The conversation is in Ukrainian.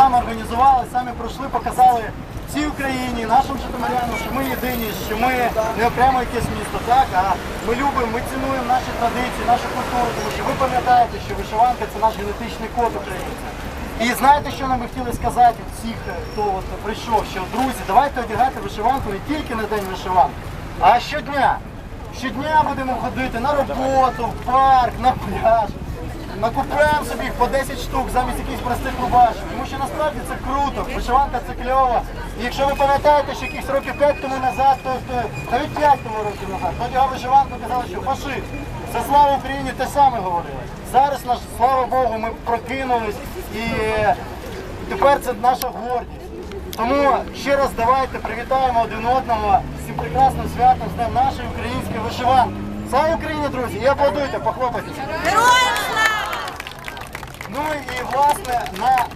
Саме організували, самі пройшли, показали всій Україні, нашим житомирянам, що ми єдині, що ми не окремо якесь місто, так, а ми любимо, ми цінуємо наші традиції, нашу культуру, тому що ви пам'ятаєте, що вишиванка це наш генетичний код українця. І знаєте, що нам би хотіли сказати всіх, хто от прийшов, що друзі, давайте одягати вишиванку не тільки на день вишиванки, а щодня. Щодня будемо ходити на роботу, в парк, на пляж. Накупляємо собі по 10 штук замість якихось простих рубашок. Тому що насправді це круто, вишиванка це кльово. І якщо ви пам'ятаєте, що якісь років 5 тому назад, то, то навіть 5 тому років назад, то одягав вишиванку казали, що фашист. За славу Україні те саме говорили. Зараз, наш, слава Богу, ми прокинулись і е, тепер це наша гордість. Тому ще раз давайте привітаємо один одного з цим прекрасним святом, з Днем нашої української вишиванки. Слава Україні, друзі! І аплодуйте, похлопайте. Ну і власне на